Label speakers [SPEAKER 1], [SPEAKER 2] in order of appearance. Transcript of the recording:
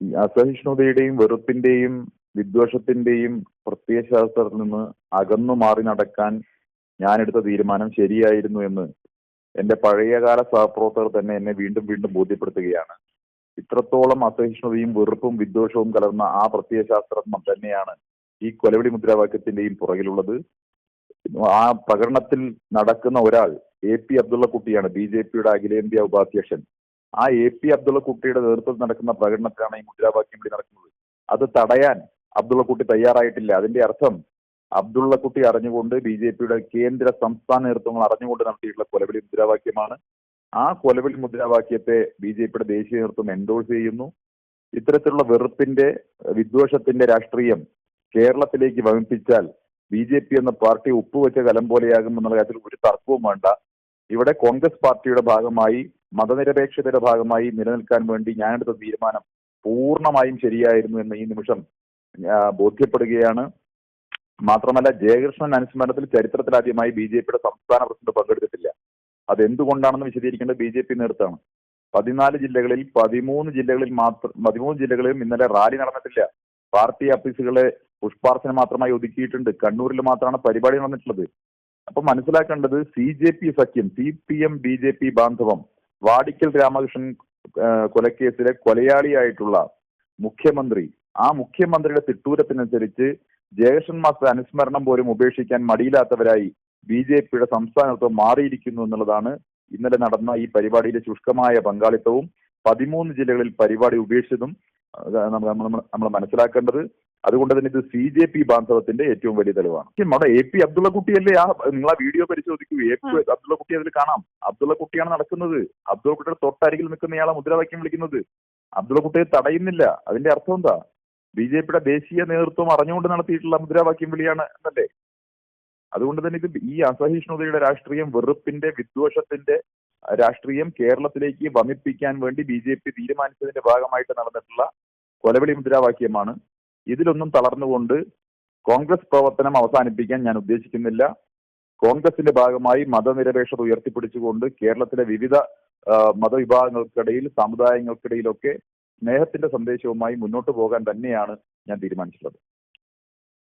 [SPEAKER 1] അസഹിഷ്ണുതയുടെയും വെറുപ്പിന്റെയും വിദ്വേഷത്തിന്റെയും പ്രത്യയശാസ്ത്രത്തിൽ നിന്ന് അകന്നു മാറി നടക്കാൻ ഞാനെടുത്ത തീരുമാനം ശരിയായിരുന്നു എന്ന് എന്റെ പഴയകാല സഹപ്രവർത്തകർ തന്നെ എന്നെ വീണ്ടും വീണ്ടും ബോധ്യപ്പെടുത്തുകയാണ്. ഇത്രത്തോളം അസഹിഷ്ണുതയും വെറുപ്പും വിദ്വേഷവും കലർന്ന ആ പ്രത്യയശാസ്ത്രം തന്നെയാണ് ഈ കൊലവിളി മുദ്രാവാക്യത്തിന്റെയും പുറകിലുള്ളത്. ആ പ്രകടനത്തിൽ നടക്കുന്ന ഒരാൾ എ പി അബ്ദുള്ള കുട്ടിയാണ്. ബി ജെ പിയുടെ അഖിലേന്ത്യാ ഉപാധ്യക്ഷൻ. ആ എ പി അബ്ദുള്ള കുട്ടിയുടെ നേതൃത്വത്തിൽ നടക്കുന്ന പ്രകടനത്തിലാണ് ഈ മുദ്രാവാക്യം വിളി നടക്കുന്നത്. അത് തടയാൻ അബ്ദുള്ള കുട്ടി തയ്യാറായിട്ടില്ല. അതിന്റെ അർത്ഥം അബ്ദുള്ള കുട്ടി അറിഞ്ഞുകൊണ്ട് ബി ജെ പിയുടെ കേന്ദ്ര സംസ്ഥാന നേതൃത്വങ്ങൾ അറിഞ്ഞുകൊണ്ട് നടത്തിയിട്ടുള്ള കൊലവിളി മുദ്രാവാക്യമാണ് ആ കൊലവിളി മുദ്രാവാക്യത്തെ ബി ജെ പിയുടെ ദേശീയ നേതൃത്വം എൻഡോഴ്സ് ചെയ്യുന്നു. ഇത്തരത്തിലുള്ള വെറുപ്പിന്റെ വിദ്വേഷത്തിന്റെ രാഷ്ട്രീയം കേരളത്തിലേക്ക് വമിപ്പിച്ചാൽ ബി ജെ പി എന്ന പാർട്ടി ഉപ്പുവെച്ച കലം പോലെയാകും എന്നുള്ള കാര്യത്തിൽ ഒരു തർക്കവും വേണ്ട. ഇവിടെ കോൺഗ്രസ് പാർട്ടിയുടെ ഭാഗമായി മതനിരപേക്ഷതയുടെ ഭാഗമായി നിലനിൽക്കാൻ വേണ്ടി ഞാനെടുത്ത തീരുമാനം പൂർണമായും ശരിയായിരുന്നു എന്ന് ഈ നിമിഷം ബോധ്യപ്പെടുകയാണ്. മാത്രമല്ല ജയകൃഷ്ണൻ അനുസ്മരണത്തിൽ ചരിത്രത്തിലാദ്യമായി ബി ജെ പിയുടെ സംസ്ഥാന പ്രസിഡന്റ് പങ്കെടുത്തിട്ടില്ല. അതെന്തുകൊണ്ടാണെന്ന് വിശദീകരിക്കേണ്ടത് ബി ജെ പി നേതൃത്വമാണ്. പതിനാല് ജില്ലകളിൽ പതിമൂന്ന് ജില്ലകളിൽ മാത്രം പതിമൂന്ന് ജില്ലകളിലും ഇന്നലെ റാലി നടന്നിട്ടില്ല. പാർട്ടി ഓഫീസുകളെ പുഷ്പാർച്ചന മാത്രമായി ഒതുക്കിയിട്ടുണ്ട്. കണ്ണൂരിൽ മാത്രമാണ് പരിപാടി നടന്നിട്ടുള്ളത്. അപ്പൊ മനസ്സിലാക്കേണ്ടത് സി ജെ പി സഖ്യം C P M B J P ബാന്ധവം Vadikkal Ramakrishnan കൊലക്കേസിലെ കൊലയാളിയായിട്ടുള്ള മുഖ്യമന്ത്രി. ആ മുഖ്യമന്ത്രിയുടെ തിട്ടൂരത്തിനനുസരിച്ച് ജയകൃഷ്ണൻ മാസ്റ്റർ അനുസ്മരണം പോലും ഉപേക്ഷിക്കാൻ മടിയില്ലാത്തവരായി ബി ജെ പിയുടെ സംസ്ഥാനത്വം മാറിയിരിക്കുന്നു എന്നുള്ളതാണ് ഇന്നലെ നടന്ന ഈ പരിപാടിയിലെ ശുഷ്കമായ പങ്കാളിത്തവും പതിമൂന്ന് ജില്ലകളിൽ പരിപാടി ഉപേക്ഷിച്ചതും നമ്മൾ മനസ്സിലാക്കേണ്ടത് അതുകൊണ്ട് തന്നെ ഇത് സി ജെ പി ബാന്ധവത്തിന്റെ ഏറ്റവും വലിയ തെളിവാണ്. നമ്മുടെ അവിടെ എ പി അബ്ദുള്ള കുട്ടിയല്ലേ ആ നിങ്ങൾ ആ വീഡിയോ പരിശോധിക്കൂ. എ പി അബ്ദുള്ള കുട്ടി അതിൽ കാണാം. അബ്ദുള്ള കുട്ടിയാണ് നടക്കുന്നത്. അബ്ദുള്ള കുട്ടിയുടെ തൊട്ടരികിൽ നിൽക്കുന്നയാളെ മുദ്രാവാക്യം വിളിക്കുന്നത്. അബ്ദുള്ള കുട്ടിയെ തടയുന്നില്ല. അതിന്റെ അർത്ഥം എന്താ? ബി ജെ പിയുടെ ദേശീയ നേതൃത്വം അറിഞ്ഞുകൊണ്ട് നടത്തിയിട്ടുള്ള മുദ്രാവാക്യം വിളിയാണ് എന്നല്ലേ? അതുകൊണ്ട് തന്നെ ഇത് ഈ അസഹിഷ്ണുതയുടെ രാഷ്ട്രീയം വെറുപ്പിന്റെ വിദ്വേഷത്തിന്റെ രാഷ്ട്രീയം കേരളത്തിലേക്ക് വമിപ്പിക്കാൻ വേണ്ടി ബി ജെ പി തീരുമാനിച്ചതിന്റെ ഭാഗമായിട്ട് നടന്നിട്ടുള്ള കൊലവിളി മുദ്രാവാക്യമാണ് ഇതിലൊന്നും തളർന്നുകൊണ്ട് കോൺഗ്രസ് പ്രവർത്തനം അവസാനിപ്പിക്കാൻ ഞാൻ ഉദ്ദേശിക്കുന്നില്ല. കോൺഗ്രസിന്റെ ഭാഗമായി മതനിരപേക്ഷത ഉയർത്തിപ്പിടിച്ചുകൊണ്ട് കേരളത്തിലെ വിവിധ മതവിഭാഗങ്ങൾക്കിടയിൽ സമുദായങ്ങൾക്കിടയിലൊക്കെ സ്നേഹത്തിന്റെ സന്ദേശവുമായി മുന്നോട്ട് പോകാൻ തന്നെയാണ് ഞാൻ തീരുമാനിച്ചിട്ടുള്ളത്.